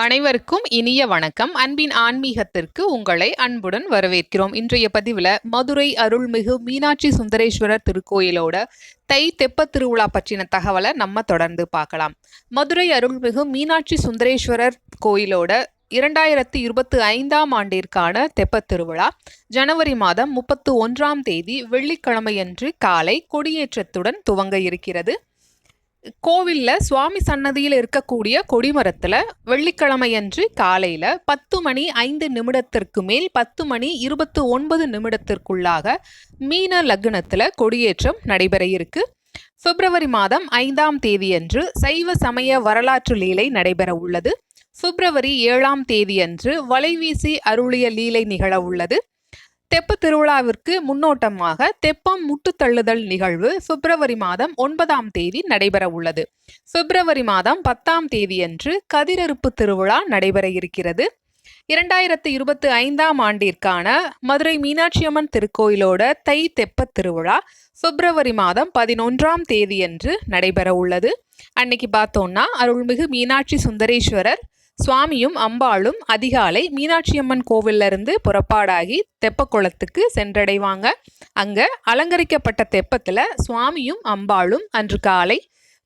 அனைவருக்கும் இனிய வணக்கம். அன்பின் ஆன்மீகத்திற்கு உங்களை அன்புடன் வரவேற்கிறோம். இன்றைய பதிவில் மதுரை அருள்மிகு மீனாட்சி சுந்தரேஸ்வரர் திருக்கோயிலோட தை தெப்ப திருவிழா பற்றின தகவலை நம்ம தொடர்ந்து பார்க்கலாம். மதுரை அருள்மிகு மீனாட்சி சுந்தரேஸ்வரர் கோயிலோட இரண்டாயிரத்தி இருபத்தி ஐந்தாம் ஆண்டிற்கான தெப்பத் திருவிழா. ஜனவரி மாதம் முப்பத்து ஒன்றாம் தேதி வெள்ளிக்கிழமையன்று காலை கொடியேற்றத்துடன் துவங்க இருக்கிறது. கோவிலில் சுவாமி சன்னதியில் இருக்கக்கூடிய கொடிமரத்தில் வெள்ளிக்கிழமையன்று காலையில் பத்து மணி ஐந்து நிமிடத்திற்கு மேல் பத்து மணி இருபத்து ஒன்பது நிமிடத்திற்குள்ளாக மீன லக்னத்தில் கொடியேற்றம் நடைபெற இருக்கு. பிப்ரவரி மாதம் ஐந்தாம் தேதியன்று சைவ சமய வரலாற்று லீலை நடைபெற உள்ளது. பிப்ரவரி ஏழாம் தேதியன்று வலைவீசி அருளிய லீலை நிகழ உள்ளது. தெப்ப திருவிழாவிற்கு முன்னோட்டமாக தெப்பம் முட்டு தள்ளுதல் நிகழ்வு பிப்ரவரி மாதம் ஒன்பதாம் தேதி நடைபெற உள்ளது. பிப்ரவரி மாதம் பத்தாம் தேதியன்று கதிரறுப்பு திருவிழா நடைபெற இருக்கிறது. இரண்டாயிரத்து இருபத்தி ஐந்தாம் ஆண்டிற்கான மதுரை மீனாட்சியம்மன் திருக்கோயிலோட தை தெப்ப திருவிழா பிப்ரவரி மாதம் பதினொன்றாம் தேதியன்று நடைபெற உள்ளது. அன்னைக்கு பார்த்தோம்னா அருள்மிகு மீனாட்சி சுந்தரேஸ்வரர் சுவாமியும் அம்பாளும் அதிகாலை மீனாட்சியம்மன் கோவில்ல இருந்து புறப்பாடாகி தெப்பக்குளத்துக்கு சென்றடைவாங்க. அங்க அலங்கரிக்கப்பட்ட தெப்பத்துல சுவாமியும் அம்பாளும் அன்று காலை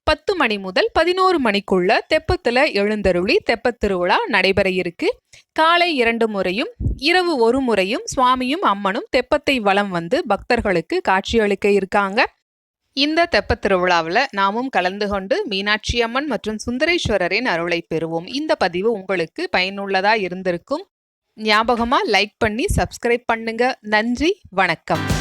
பத்து மணி முதல் பதினோரு மணிக்குள்ள தெப்பத்துல எழுந்தருளி தெப்பத்திருவிழா நடைபெற இருக்கு. காலை இரண்டு முறையும் இரவு ஒரு முறையும் சுவாமியும் அம்மனும் தெப்பத்தை வலம் வந்து பக்தர்களுக்கு காட்சியளிக்க இருக்காங்க. இந்த தெப்பத் திருவிழாவில் நாமும் கலந்து கொண்டு மீனாட்சி அம்மன் மற்றும் சுந்தரேஸ்வரரின் அருளை பெறுவோம். இந்த பதிவு உங்களுக்கு பயனுள்ளதாக இருந்திருக்கும். ஞாபகமாக லைக் பண்ணி சப்ஸ்கிரைப் பண்ணுங்க. நன்றி வணக்கம்.